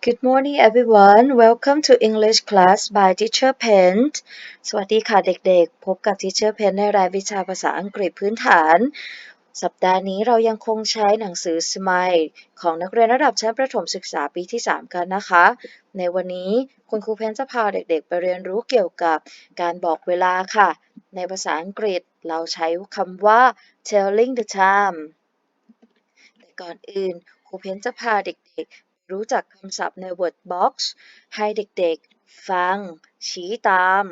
Good morning everyone. Welcome to English class by Teacher Pen. สวัสดีค่ะเด็กๆ พบกับ Teacher Pen ในรายวิชาภาษาอังกฤษพื้นฐาน สัปดาห์นี้เรายังคงใช้หนังสือ Smile ของนักเรียนระดับชั้นประถมศึกษาปีที่ 3 กันนะคะ ในวันนี้คุณครูเพนจะพาเด็กๆ ไปเรียนรู้เกี่ยวกับการบอกเวลาค่ะ ในภาษาอังกฤษเราใช้คำว่า telling the time แต่ก่อนอื่นครูเพนจะพาเด็กๆ รู้จักคำศัพท์ใน word box ให้เด็กๆ ฟัง ชี้ตาม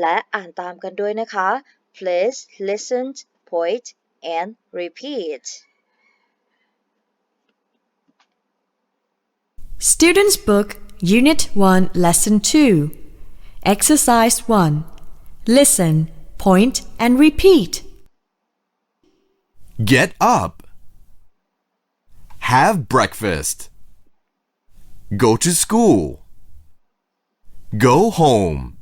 และอ่านตามกันด้วยนะคะ Please listen, point and repeat. Students' Book, Unit 1, Lesson 2. Exercise 1. Listen, point, and repeat. Get up. Have breakfast. Go to school. Go home.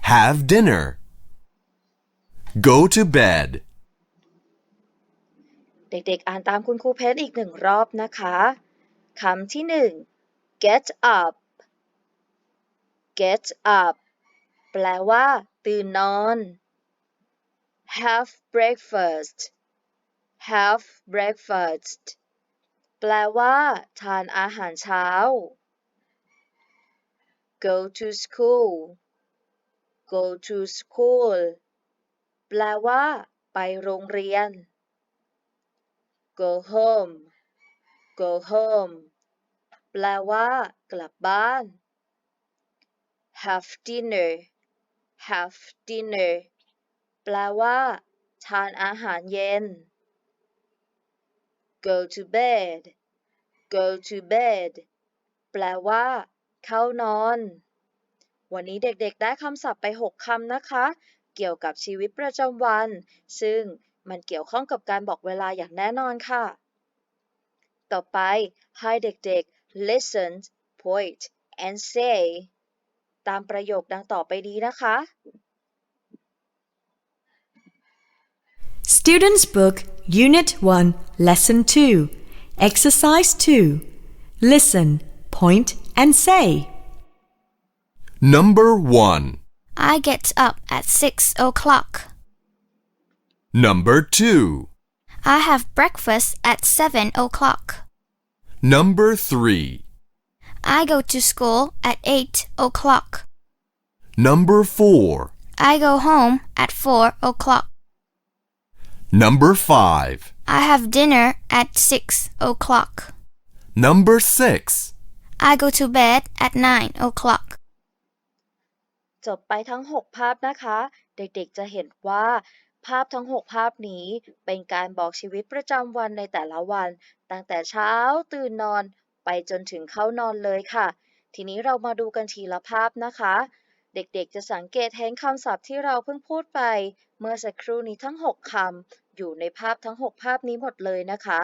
Have dinner. Go to bed. เด็กๆ อ่านตามคุณครูเพนอีกหนึ่งรอบนะคะ คำที่หนึ่ง get up get up แปลว่า ตื่นนอน have breakfast have breakfast แปลว่า ทานอาหารเช้า go to school go to school แปลว่า ไปโรงเรียน go home go home แปลว่า กลับบ้าน have dinner have dinner แปลว่า ทานอาหารเย็น go to bed go to bed แปลว่า เข้านอน วันนี้เด็กๆ ได้คำศัพท์ไป 6คำนะคะ เกี่ยวกับชีวิตประจำวัน ซึ่งมันเกี่ยวข้องกับการบอกเวลาอย่างแน่นอนค่ะ ต่อไปให้เด็กๆ listen point and say ตามประโยคดังต่อไปนี้นะคะ Students' Book, Unit 1, Lesson 2. Exercise 2. Listen, point, and say. Number 1. I get up at six o'clock. Number 2. I have breakfast at seven o'clock. Number 3. I go to school at eight o'clock. Number 4. I go home at four o'clock. Number 5. I have dinner at six o'clock. Number 6. I go to bed at nine o'clock. จบไปทั้ง 6 ภาพนะคะ เด็กๆจะเห็นว่า ภาพทั้ง 6 ภาพนี้เป็นการบอกชีวิตประจำวันในแต่ละวัน ตั้งแต่เช้าตื่นนอน ไปจนถึงเข้านอนเลยค่ะ ทีนี้เรามาดูกันทีละภาพนะคะ เด็กๆ จะสังเกตเห็นคำศัพท์ที่เราเพิ่งพูดไป เมื่อสักครู่นี้ทั้ง 6คำอยู่ในภาพทั้ง 6 ภาพนี้หมดเลยนะคะ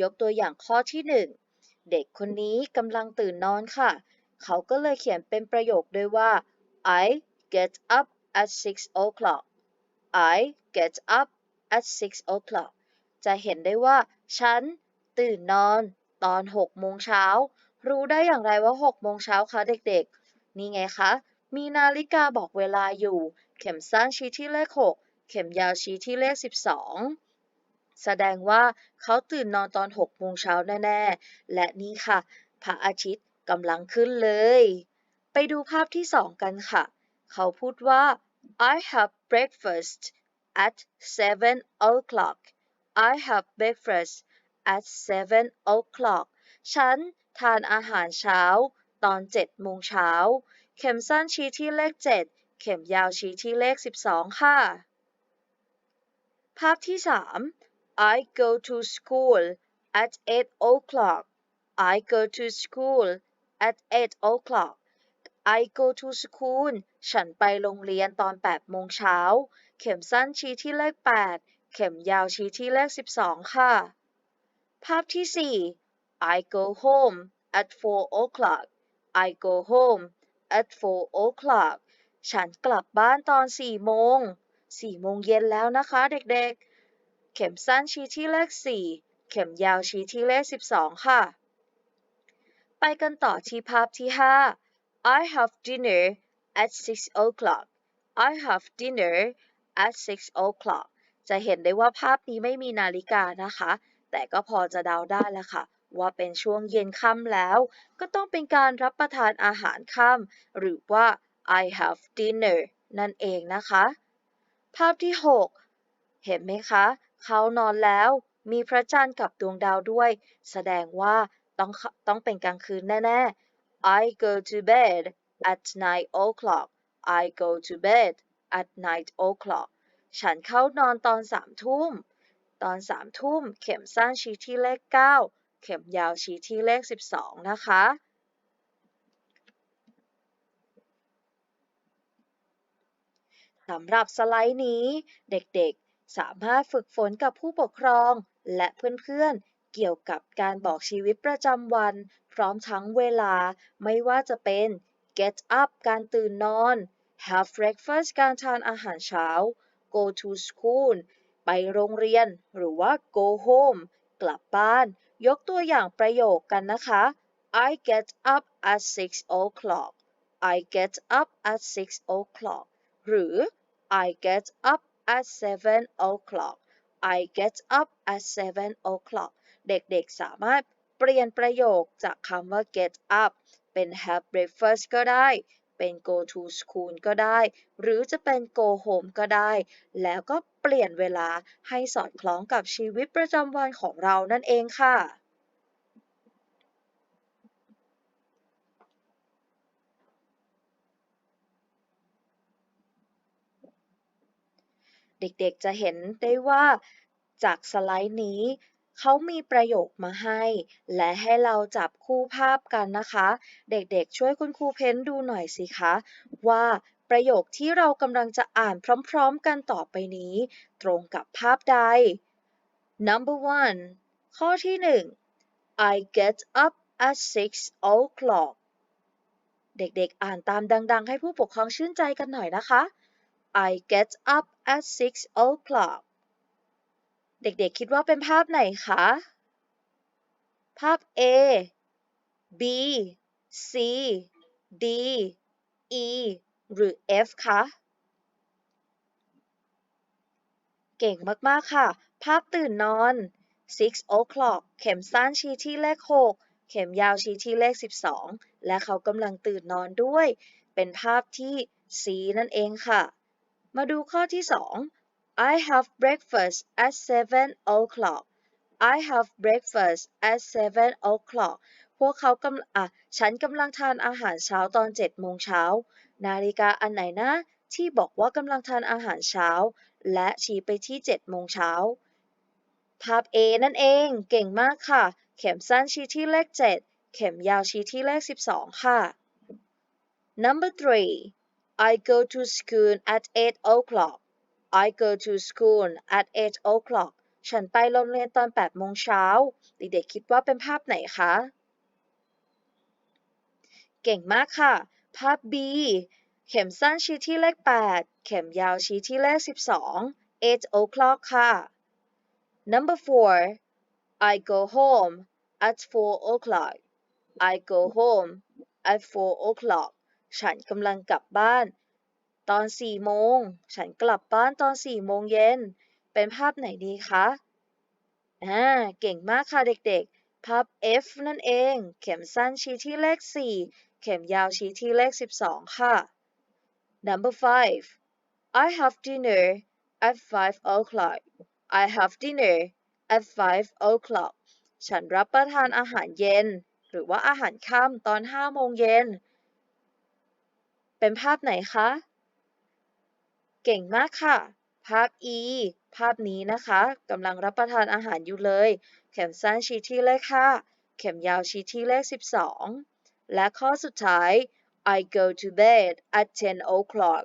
ยกตัวอย่างข้อที่ 1 เด็กคนนี้กำลังตื่นนอนค่ะ เขาก็เลยเขียนเป็นประโยคด้วยว่า I get up at six o'clock I get up at six o'clock จะเห็นได้ว่า ฉัน ตื่นนอนตอน 6 โมงเช้า รู้ได้อย่างไรว่า 6 โมงเช้าคะเด็กๆ นี่ไงคะ มีนาฬิกาบอกเวลาอยู่ เข็มสั้นชี้ที่เลข 6 เข็มยาวชี้ที่เลข 12 แสดงว่าเขาตื่นนอนตอน6โมงเช้าแน่ๆ และนี่ค่ะ พระอาทิตย์กำลังขึ้นเลย ไปดูภาพที่ 2 กันค่ะ เขาพูดว่า I have breakfast at seven o'clock I have breakfast at seven o'clock ฉันทานอาหารเช้าตอน7โมงเช้า เข็มสั้นชี้ที่เลข 7 เข็มยาวชี้ที่เลข 12 ค่ะ ภาพที่ 3 I go to school at 8 o'clock I go to school at 8 o'clock I go to school ฉันไปโรงเรียนตอน 8 โมงเช้า เข็มสั้นชี้ที่เลข 8 เข็มยาวชี้ที่เลข 12 ค่ะ ภาพที่ 4 I go home at 4 o'clock I go home at four o'clock ฉันกลับบ้านตอน 4 โมง 4 โมงเย็นแล้วนะคะเด็กๆ เข็มสั้นชี้ที่เลข 4 เข็มยาวชี้ที่เลข 12 ค่ะ ไปกันต่อที่ภาพที่ 5 I have dinner at six o'clock I have dinner at six o'clock จะเห็นได้ว่าภาพนี้ไม่มีนาฬิกานะคะ แต่ก็พอจะเดาได้แล้วค่ะ ว่าเป็นช่วงเย็นค่ำแล้ว ก็ต้องเป็นการรับประทานอาหารค่ำหรือว่า I have dinner นั่นเองนะคะ ภาพที่ 6 เห็นไหมคะ เขานอนแล้ว มีพระจันทร์กับดวงดาวด้วย แสดงว่าต้องต้องเป็นกลางคืนแน่ ๆ I go to bed at nine o'clock I go to bed at nine o'clock ฉันเข้านอนตอนสามทุ่ม ตอนสามทุ่มเข็มสั้นชี้ที่เลข 9 เข็มยาวชี้ที่เลข 12 นะคะ สำหรับสไลด์นี้ เด็กๆ สามารถฝึกฝนกับผู้ปกครอง และเพื่อนๆ เกี่ยวกับการบอกชีวิตประจำวัน พร้อมทั้งเวลา ไม่ว่าจะเป็น get up การตื่นนอน have breakfast การทานอาหารเช้า go to school ไปโรงเรียน หรือว่า go home กลับบ้าน ยกตัวอย่างประโยคกันนะคะ I get up at six o'clock I get up at six o'clock หรือ I get up at seven o'clock I get up at seven o'clock เด็กๆสามารถเปลี่ยนประโยคจากคำว่า get up เป็น have breakfast ก็ได้ เป็น go to school ก็ได้ หรือจะเป็น go home ก็ได้ แล้วก็เปลี่ยนเวลาให้สอดคล้องกับชีวิตประจำวันของเรานั่นเองค่ะ เด็กๆจะเห็นได้ว่าจากสไลด์นี้ เขามีประโยคมาให้ และให้เราจับคู่ภาพกันนะคะ เด็กๆ ช่วยคุณครูเพ้นดูหน่อยสิคะ ว่าประโยคที่เรากำลังจะอ่านพร้อมๆ กันต่อไปนี้ ตรงกับภาพใด Number one ข้อที่ 1 I get up at six o'clock เด็กๆ อ่านตามดัง ๆ ให้ผู้ปกครองชื่นใจกันหน่อยนะคะ I get up at six o'clock เด็กๆคิดว่าเป็นภาพไหนคะ ภาพ A B C D E หรือ F คะ เก่งมาก ๆ ค่ะ ภาพตื่นนอน six o'clock เข็มสั้นชี้ที่เลข 6 เข็มยาวชี้ที่เลข 12 และเขากำลังตื่นนอนด้วย เป็นภาพที่ C นั่นเองค่ะ มาดูข้อที่ 2 I have breakfast at seven o'clock I have breakfast at seven o'clock พวกเขากำอะฉันกำลังทานอาหารเช้าตอน7โมงเช้า นาฬิกาอันไหนนะ ที่บอกว่ากำลังทานอาหารเช้า และชี้ไปที่7โมงเช้า ภาพ A นั่นเอง เก่งมากค่ะ เข็มสั้นชี้ที่เลข7เข็มยาวชี้ที่เลข12ค่ะ Number three I go to school at eight o'clock I go to school at eight o'clock ฉันไปโรงเรียนตอน8โมงเช้า เด็กๆคิดว่าเป็นภาพไหนคะ เก่งมากค่ะ ภาพ B เข็มสั้นชี้ที่เลข 8 เข็มยาวชี้ที่เลข 12 8 o'clock ค่ะ Number four I go home at four o'clock I go home at four o'clock ฉันกำลังกลับบ้าน ตอน4โมง ฉันกลับบ้านตอน4โมงเย็น เป็นภาพไหนดีคะ อ่า เก่งมากค่ะเด็กๆ ภาพ F นั่นเอง เข็มสั้นชี้ที่เลข 4 เข็มยาวชี้ที่เลข 12 ค่ะ Number five I have dinner at five o'clock I have dinner at five o'clock ฉันรับประทานอาหารเย็น หรือว่าอาหารค่ำตอน5โมงเย็น เป็นภาพไหนคะ เก่งมากค่ะ ภาพ E ภาพนี้นะคะกำลังรับประทานอาหารอยู่เลย เข็มสั้นชี้ที่เลข5เข็มยาวชี้ที่เลข 12 และข้อสุดท้าย I go to bed at 10 o'clock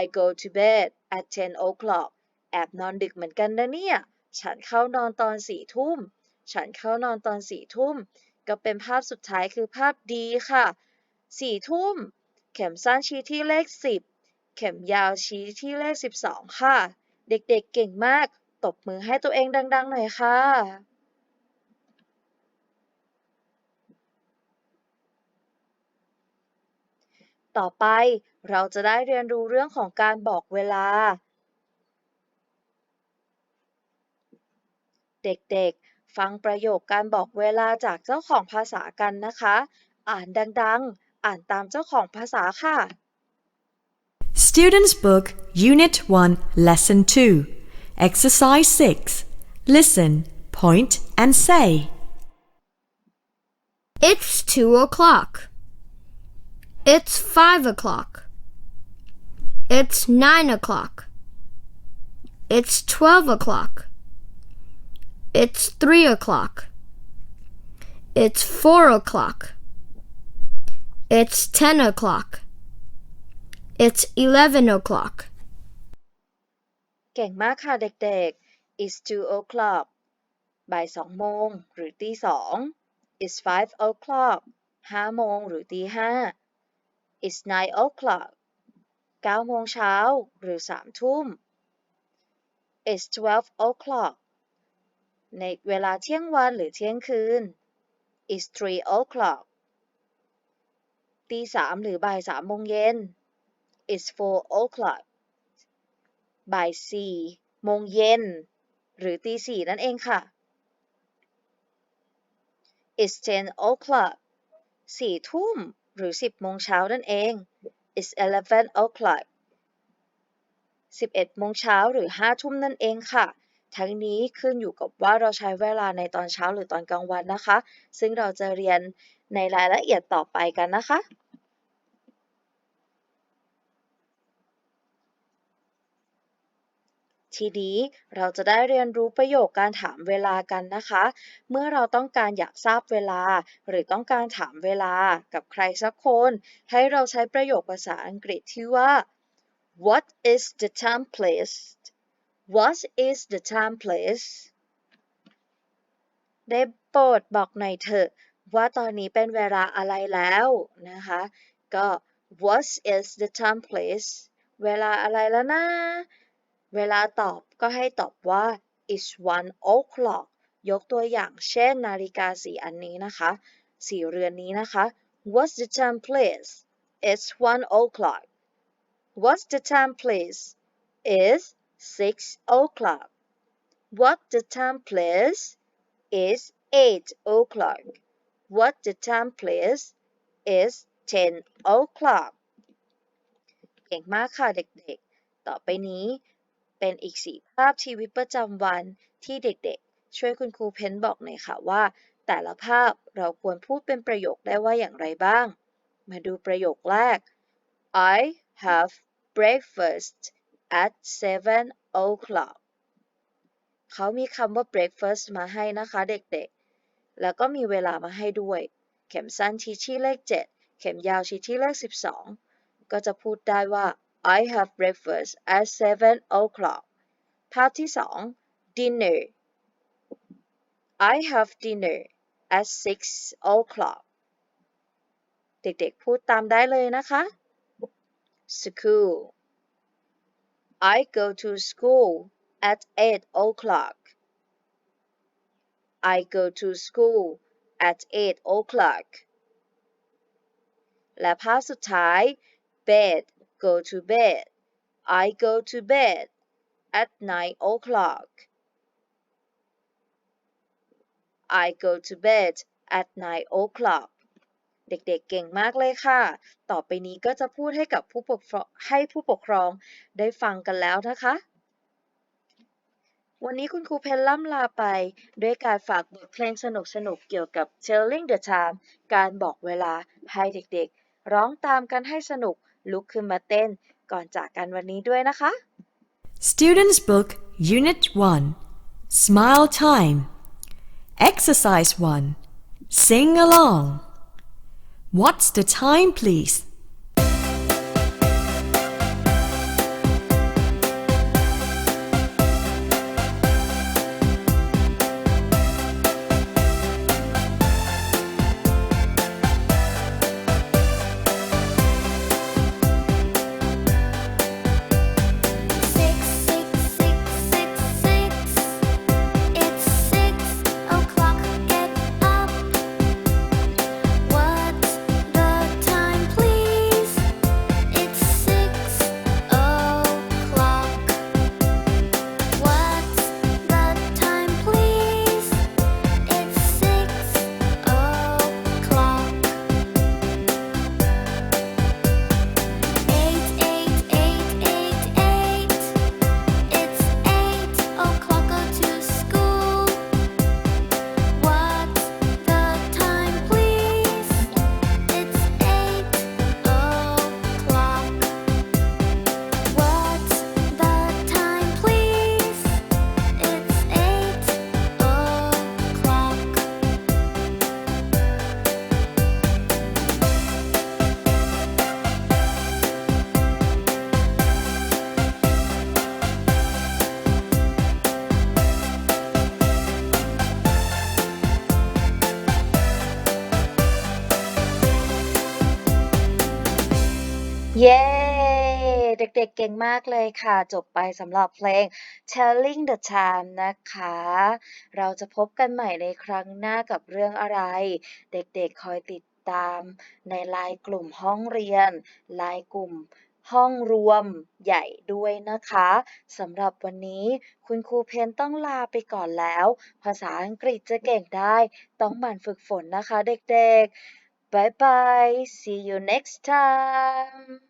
I go to bed at 10 o'clock แอบนอนดึกเหมือนกันนะเนี่ย ฉันเข้านอนตอนสี่ทุ่ม ฉันเข้านอนตอนสี่ทุ่ม ก็เป็นภาพสุดท้ายคือภาพดีค่ะสี่ทุ่ม เข็มสั้นชี้ที่เลข10 เข็มยาวชี้ที่เลข 12 ค่ะ เด็กๆเก่งมาก ตบมือให้ตัวเองดังๆหน่อยค่ะต่อไปเราจะได้เรียนรู้เรื่องของการบอกเวลา เด็กๆ ฟังประโยคการบอกเวลาจากเจ้าของภาษากันนะคะ อ่านดังๆ อ่านตามเจ้าของภาษาค่ะ Students' Book, Unit 1, Lesson 2. Exercise 6. Listen, point, and say. It's two o'clock. It's five o'clock. It's nine o'clock. It's twelve o'clock. It's three o'clock. It's four o'clock. It's ten o'clock. It's eleven o'clock. เก่งมากค่ะเด็กๆ It's two o'clock บ่ายสองโมงหรือตีสอง It's five o'clock ห้าโมงหรือตีห้า It's nine o'clock เก้าโมงเช้าหรือสามทุ่ม It's twelve o'clock ในเวลาเที่ยงวันหรือเที่ยงคืน It's three o'clock ตีสามหรือบ่ายสามโมงเย็น is four o'clock บ่ายสี่โมงเย็น หรือตีสี่นั่นเองค่ะ is ten o'clock สี่ทุ่มหรือสิบโมงเช้านั่นเอง is eleven o'clock สิบเอ็ดโมงเช้าหรือห้าทุ่มนั่นเองค่ะ ทั้งนี้ขึ้นอยู่กับว่าเราใช้เวลาในตอนเช้าหรือตอนกลางวันนะคะ ซึ่งเราจะเรียนในรายละเอียดต่อไปกันนะคะ ทีนี้เราจะได้เรียนรู้ประโยคการถามเวลากันนะคะ เมื่อเราต้องการอยากทราบเวลา หรือต้องการถามเวลากับใครสักคน ให้เราใช้ประโยคภาษาอังกฤษที่ว่า What is the time please What is the time please ได้โปรดบอกหน่อยเถอะว่าตอนนี้เป็นเวลาอะไรแล้วนะคะ ก็ What is the time please เวลาอะไรแล้วนะ เวลาตอบก็ให้ตอบว่า it's one o'clock ยกตัวอย่างเช่นนาฬิกาสีอันนี้นะคะ สีเรือนนี้นะคะ What's the time please It's one o'clock What's the time please It's six o'clock What the time please Is eight o'clock What the time please Is ten o'clock เก่งมากค่ะเด็กๆ ต่อไปนี้ เป็นอีกสี่ภาพชีวิตประจำวันที่เด็กๆ ช่วยคุณครูเพ้นบอกหน่อยค่ะว่า แต่ละภาพเราควรพูดเป็นประโยคได้ว่าอย่างไรบ้าง มาดูประโยคแรก I have breakfast at seven o'clock เขามีคำว่า breakfast มาให้นะคะเด็กๆ แล้วก็มีเวลามาให้ด้วย เข็มสั้นชี้ที่เลข 7 เข็มยาวชี้ที่เลข 12 ก็จะพูดได้ว่า I have breakfast at seven o'clock ภาพที่ 2 dinner I have dinner at six o'clock เด็กๆ พูดตามได้เลยนะคะ school I go to school at eight o'clock I go to school at eight o'clock และภาพสุดท้าย bed Go to bed I go to bed at nine o'clock I go to bed at nine o'clock เด็กๆ เก่งมากเลยค่ะ ต่อไปนี้ก็จะพูดให้กับผู้ปกครองให้ผู้ปกครองได้ฟังกันแล้วนะคะ วันนี้คุณครูเพนล่ำลาไป ด้วยการฝากบทเพลงสนุกๆ เกี่ยวกับ telling the time การบอกเวลาให้เด็กๆ ร้องตามกันให้สนุก ลุกขึ้นมาเต้น ก่อนจากกันวันนี้ด้วยนะคะ Students' Book, Unit 1. Smile Time. Exercise 1. Sing along. What's the time, please? ด็กๆเก่งมากเลยค่ะ จบไปสำหรับเพลง Telling the Time นะคะ เราจะพบกันใหม่ในครั้งหน้ากับเรื่องอะไร เด็กๆคอยติดตามในไลน์กลุ่มห้องเรียนไลน์กลุ่มห้องรวมใหญ่ด้วยนะคะสำหรับวันนี้คุณครูเพนต้องลาไปก่อนแล้ว ภาษาอังกฤษจะเก่งได้ ต้องหมั่นฝึกฝนนะคะเด็กๆ Bye bye see you next time